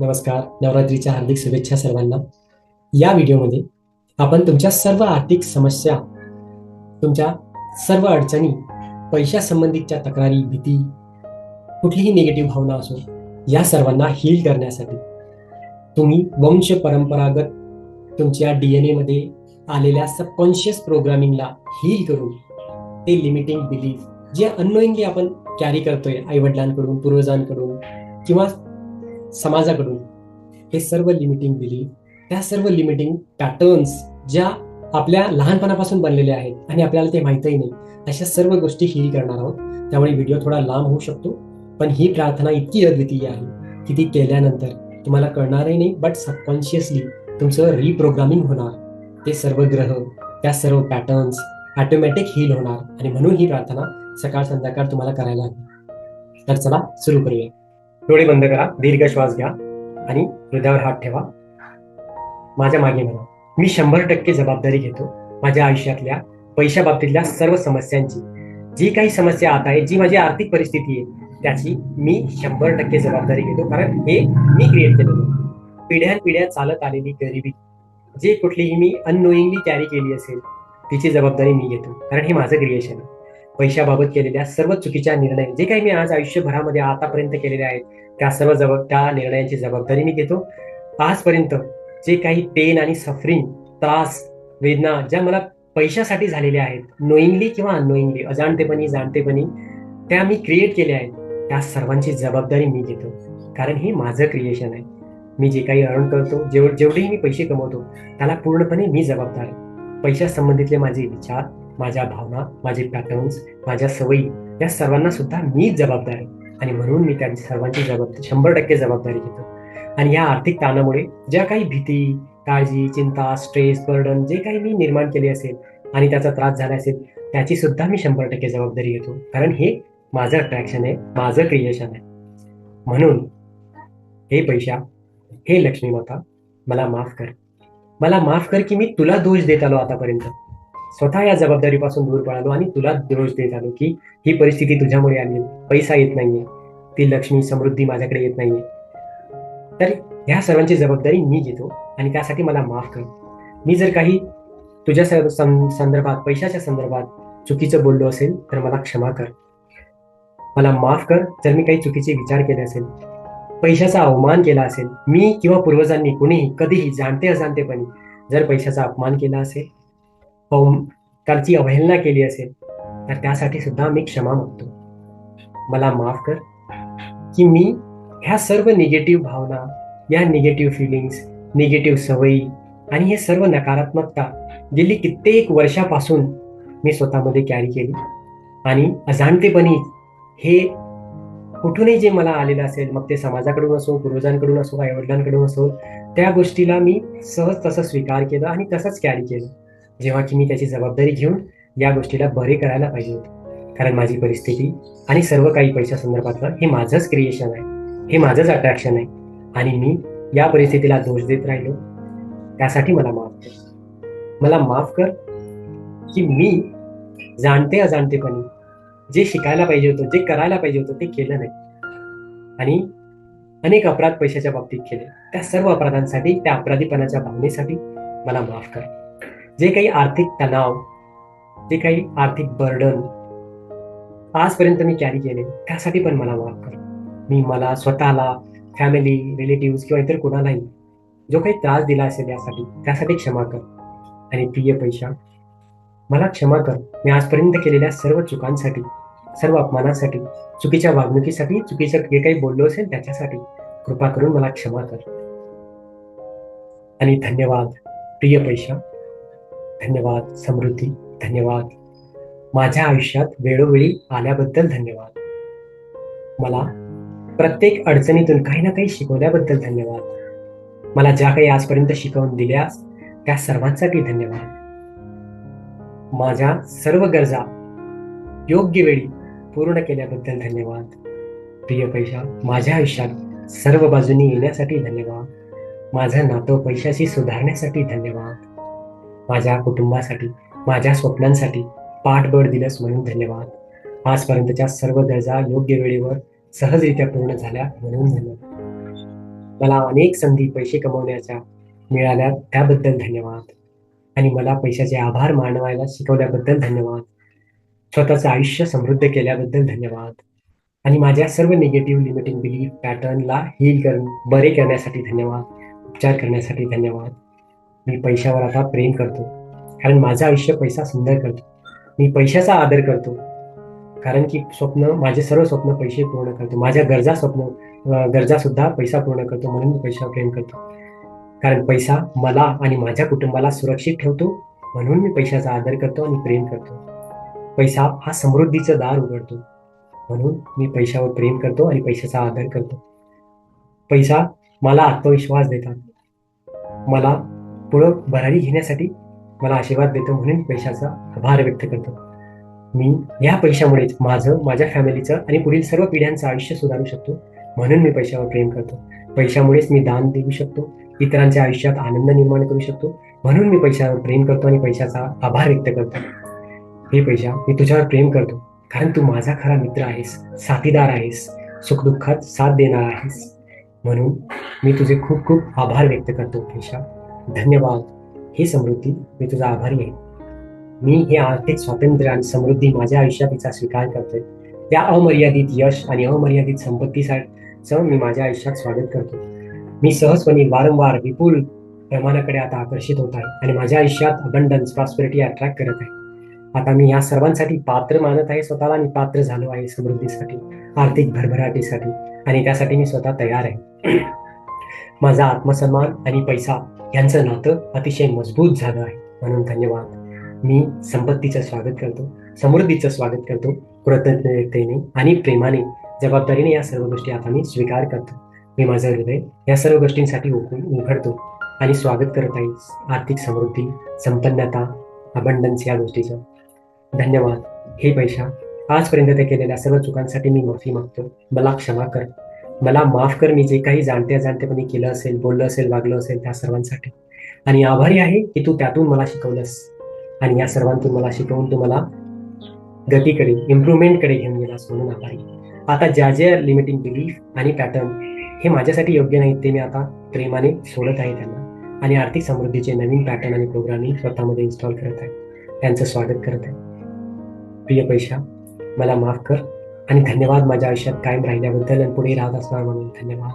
नमस्कार नवरात्रीच्या हार्दिक शुभेच्छा सर्वांना. या व्हिडिओमध्ये आपण तुमच्या सर्व आर्थिक समस्या तुमच्या सर्व अडचणी पैशासंबंधितच्या तक्रारी भीती कुठलीही निगेटिव्ह भावना असो या सर्वांना हील करण्यासाठी तुम्ही वंश परंपरागत तुमच्या डी एन एमध्ये आलेल्या सबकॉन्शियस प्रोग्रामिंगला हील करून ते लिमिटिंग बिलीफ जे अननोईंगली आपण कॅरी करतोय आईवडिलांकडून पूर्वजांकडून किंवा समाजाकडून हे सर्व लिमिटिंग बिलीफ त्या सर्व लिमिटिंग पॅटर्न्स ज्या आपल्या लहानपणापासून बनलेल्या आहेत आणि आपल्याला ते माहीतही नाही अशा सर्व गोष्टी हिल करणार आहोत. त्यामुळे व्हिडिओ थोडा लांब होऊ शकतो. पण ही प्रार्थना इतकी अद्वितीय आहे की ती केल्यानंतर तुम्हाला कळणारही नाही बट सबकॉन्शियसली तुमचं रिप्रोग्रामिंग होणार. ते सर्व ग्रह त्या सर्व पॅटर्न्स ऑटोमॅटिक हील होणार आणि म्हणून ही प्रार्थना सकाळ संध्याकाळ तुम्हाला करायला हवी. तर चला सुरू करूया. डोळे बंद करा दीर्घ श्वास घ्या आणि हृदयावर हात ठेवा. माझ्या मागे म्हणा. मी शंभर टक्के जबाबदारी घेतो माझ्या आयुष्यातल्या पैशा बाबतीतल्या सर्व समस्यांची. जी काही समस्या आता आहे जी माझी आर्थिक परिस्थिती आहे त्याची मी शंभर टक्के जबाबदारी घेतो. कारण हे मी क्रिएट केलेलं पिढ्यान पिढ्या चालत आलेली गरिबी जे कुठलीही मी अननोईंगली कॅरी केली असेल तिची जबाबदारी मी घेतो. कारण हे माझं क्रिएशन आहे. पैशाबाबत केलेल्या सर्व चुकीच्या निर्णय जे काही मी आज आयुष्यभरामध्ये आतापर्यंत केलेले आहेत त्या सर्व जबाब त्या निर्णयांची जबाबदारी मी घेतो. आजपर्यंत जे काही पेन आणि सफरिंग त्रास वेदना ज्या मला पैशासाठी झालेल्या आहेत नोईंगली किंवा अननोईंगली अजाणतेपणी जाणतेपणी त्या मी क्रिएट केल्या आहेत त्या सर्वांची जबाबदारी मी घेतो. कारण हे माझं क्रिएशन आहे. मी जे काही अर्न करतो जेव जेवढेही मी पैसे कमवतो त्याला पूर्णपणे मी जबाबदार आहे. पैशासंबंधितले माझे विचार माझ्या भावना माझे पॅटर्न्स माझ्या सवयी या सर्वांना सुद्धा मीच जबाबदार आहे. आणि म्हणून मी त्यांची सर्वांची जबाबदारी शंभर टक्के जबाबदारी घेतो. आणि या आर्थिक ताणामुळे ज्या काही भीती काळजी चिंता स्ट्रेस बर्डन जे काही मी निर्माण केले असेल आणि त्याचा त्रास झाला असेल त्याची सुद्धा मी शंभर टक्के जबाबदारी घेतो. कारण हे माझं अट्रॅक्शन आहे माझं क्रिएशन आहे. म्हणून हे पैशा हे लक्ष्मी माता मला माफ कर. मला माफ कर की मी तुला दोष देत आलो आतापर्यंत. स्वतः या जबाबदारीपासून दूर पळालो आणि तुला दोष देत आलो की ही परिस्थिती तुझ्यामुळे आली. पैसा येत नाहीये. ती लक्ष्मी समृद्धी माझ्याकडे येत नाहीये. तर ह्या सर्वांची जबाबदारी मी घेतो आणि त्यासाठी मला माफ कर. मी जर काही तुझ्या संदर्भात पैशाच्या संदर्भात चुकीचं बोललो असेल तर मला क्षमा कर. मला माफ कर जर मी काही चुकीचे विचार केले असेल. पैशाचा अवमान केला असेल. मी किंवा पूर्वजांनी कुणीही कधीही जाणते अजाणतेपणी जर पैशाचा अपमान केला असेल हो, कालची अवहेलना केली असेल तर त्यासाठी सुद्धा मी क्षमा मागतो. मला माफ कर की मी ह्या सर्व निगेटिव्ह भावना या निगेटिव्ह फिलिंग्स निगेटिव्ह सवयी आणि हे सर्व नकारात्मकता गेली कित्येक वर्षापासून मी स्वतःमध्ये कॅरी केली. आणि अजाणतेपणी हे कुठूनही जे मला आलेलं असेल मग ते समाजाकडून असो पूर्वजांकडून असो आईवडिलांकडून असो त्या गोष्टीला मी सहज तसं स्वीकार केलं आणि तसंच कॅरी केलं. जेव्हा की मी त्याची जबाबदारी घेऊन या गोष्टीला बरे करायला पाहिजे होते. कारण माझी परिस्थिती आणि सर्व काही पैशा संदर्भातलं हे माझंच क्रिएशन आहे. हे माझंच अट्रॅक्शन आहे. आणि मी या परिस्थितीला दोष देत राहिलो. त्यासाठी मला माफ कर. मला माफ कर की मी जाणते अजाणतेपणी जे शिकायला पाहिजे होतं जे करायला पाहिजे होतं ते केलं नाही. आणि अनेक अपराध पैशाच्या बाबतीत केले. त्या सर्व अपराधांसाठी त्या अपराधीपणाच्या भावनेसाठी मला माफ कर. जे काही आर्थिक तणाव जे काही आर्थिक बर्डन आजपर्यंत मी कॅरी केले त्यासाठी पण मला माफ कर. मी मला स्वतःला फॅमिली रिलेटिव्ह किंवा इतर कोणालाही जो काही त्रास दिला असेल यासाठी त्यासाठी क्षमा कर. आणि प्रिय पैशा मला क्षमा कर. मी आजपर्यंत केलेल्या सर्व चुकांसाठी सर्व अपमानासाठी चुकीच्या वागणुकीसाठी चुकीचं जे काही बोललो असेल त्याच्यासाठी कृपा करून मला क्षमा कर. आणि धन्यवाद प्रिय पैशा. धन्यवाद समृद्धी धन्यवाद. माझ्या आयुष्यात वेळोवेळी आल्याबद्दल धन्यवाद. मला प्रत्येक अडचणीतून काही ना काही शिकवल्याबद्दल धन्यवाद. मला ज्या काही आजपर्यंत शिकवून दिल्यास त्या सर्वांसाठी धन्यवाद. माझ्या सर्व गरजा योग्य वेळी पूर्ण केल्याबद्दल धन्यवाद. प्रिय पैशा माझ्या आयुष्यात सर्व बाजूनी येण्यासाठी धन्यवाद. माझं नातं पैशाशी सुधारण्यासाठी धन्यवाद. माझ्या कुटुंबासाठी माझ्या स्वप्नांसाठी पाठबळ दिलंस म्हणून धन्यवाद. आजपर्यंतच्या सर्व गरजा योग्य वेळेवर सहजरित्या पूर्ण झाल्या म्हणून धन्यवाद. मला अनेक संधी पैसे कमवण्याच्या मिळाल्या त्याबद्दल धन्यवाद. आणि मला पैशाचे आभार मानवायला शिकवल्याबद्दल धन्यवाद. स्वतःचं आयुष्य समृद्ध केल्याबद्दल धन्यवाद. आणि माझ्या सर्व निगेटिव्ह लिमिटिंग बिलीफ पॅटर्नला हील कर बरे करण्यासाठी धन्यवाद. उपचार करण्यासाठी धन्यवाद. मी पैशावर आता प्रेम करतो. कारण माझं आयुष्य पैसा सुंदर करतो. मी पैशाचा आदर करतो. कारण की स्वप्न माझे सर्व स्वप्न पैसे पूर्ण करतो. माझ्या गरजा स्वप्न गरजा सुद्धा पैसा पूर्ण करतो म्हणून मी पैशावर प्रेम करतो. कारण पैसा मला आणि माझ्या कुटुंबाला सुरक्षित ठेवतो म्हणून मी पैशाचा आदर करतो आणि प्रेम करतो. पैसा हा समृद्धीचं दार उघडतो म्हणून मी पैशावर प्रेम करतो आणि पैशाचा आदर करतो. पैसा मला आत्मविश्वास देतात. मला पुढं भरारी घेण्यासाठी मला आशीर्वाद देतो म्हणून पैशाचा आभार व्यक्त करतो. मी या पैशामुळेच माझं माझ्या फॅमिलीचं आणि पुढील सर्व पिढ्यांचं आयुष्य सुधारू शकतो म्हणून मी पैशावर प्रेम करतो. पैशामुळेच मी दान देऊ शकतो इतरांच्या आयुष्यात आनंद निर्माण करू शकतो म्हणून मी पैशावर प्रेम करतो आणि पैशाचा आभार व्यक्त करतो. हे पैशा मी तुझ्यावर प्रेम करतो कारण तू माझा खरा मित्र आहेस साथीदार आहेस सुखदुःखात साथ देणार आहेस. म्हणून मी तुझे खूप खूप आभार व्यक्त करतो पैशा. धन्यवाद. हे समृद्धी मी तुझा आभारी आहे. मी हे आर्थिक स्वातंत्र्य आणि समृद्धी माझ्या आयुष्याचा स्वीकार करतोय. त्या अमर्यादित यश आणि अमर्यादित संपत्तीसाठी मी माझ्या आयुष्यात स्वागत करतो. मी सहजपणे वारंवार विपुल प्रमाणाकडे आता आकर्षित होत आहे आणि माझ्या आयुष्यात अबंडन्स प्रॉस्पेरिटी अट्रॅक्ट करत आहे. आता मी या सर्वांसाठी पात्र मानत आहे स्वतःला आणि पात्र झालो आहे समृद्धीसाठी आर्थिक भरभराटीसाठी आणि त्यासाठी मी स्वतः तयार आहे. माझा आत्मसन्मान आणि पैसा यांचं नातं अतिशय मजबूत झालं आहे. म्हणून धन्यवाद. मी संपत्तीचं स्वागत करतो समृद्धीचं स्वागत करतो कृतज्ञतेने आणि प्रेमाने जबाबदारीने या सर्व गोष्टी आता मी स्वीकार करतो. मी माझं हृदय या सर्व गोष्टींसाठी उघडतो आणि स्वागत करत आहे. आर्थिक समृद्धी संपन्नता अबंडन्स या गोष्टीचं. धन्यवाद. हे पैशा आजपर्यंत ते केलेल्या सर्व चुकांसाठी मी माफी मागतो. मला क्षमा कर. मला माफ कर मी जे काही जाणत्या जाणतेपणी केलं असेल बोललं असेल वागलं असेल त्या सर्वांसाठी. आणि आभारी आहे की तू त्यातून मला शिकवलंस. आणि या सर्वांतून मला शिकवून तू मला गतीकडे इम्प्रुव्हमेंटकडे घेऊन गेलास म्हणून आभारी. आता ज्या ज्या लिमिटिंग बिलीफ आणि पॅटर्न हे माझ्यासाठी योग्य नाहीत ते मी आता प्रेमाने सोडत आहे त्यांना. आणि आर्थिक समृद्धीचे नवीन पॅटर्न आणि प्रोग्रामिंग स्वतःमध्ये इन्स्टॉल करत आहे. त्यांचं स्वागत करत आहे. प्रिय पैशा मला माफ कर. आणि धन्यवाद माझ्या आयुष्यात कायम राहिल्याबद्दल आणि पुढे राहत असणार म्हणून धन्यवाद.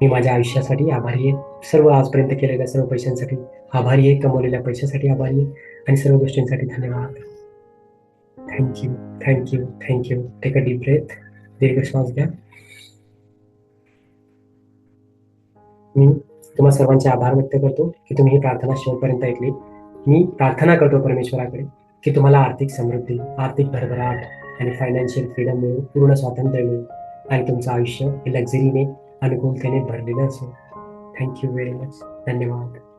मी माझ्या आयुष्यासाठी आभारी आहे. सर्व आजपर्यंत केलेल्या सर्व पैशांसाठी आभारी आहे. कमवलेल्या पैशासाठी आभारी आहे. आणि सर्व गोष्टींसाठी धन्यवाद. Thank you thank you thank you take a deep breath दीर्घ श्वास घ्या. मी तुम्हा सर्वांचे आभार व्यक्त करतो की तुम्ही ही प्रार्थना शेवटपर्यंत ऐकली. मी प्रार्थना करतो परमेश्वराकडे की तुम्हाला आर्थिक समृद्धी आर्थिक भरभराट आणि फायनान्शियल फ्रीडम मिळून पूर्ण स्वातंत्र्य मिळून आणि तुमचं आयुष्य हे लक्झरीने अनुकूलतेने भरलेलं असेल. थँक्यू व्हेरी मच धन्यवाद.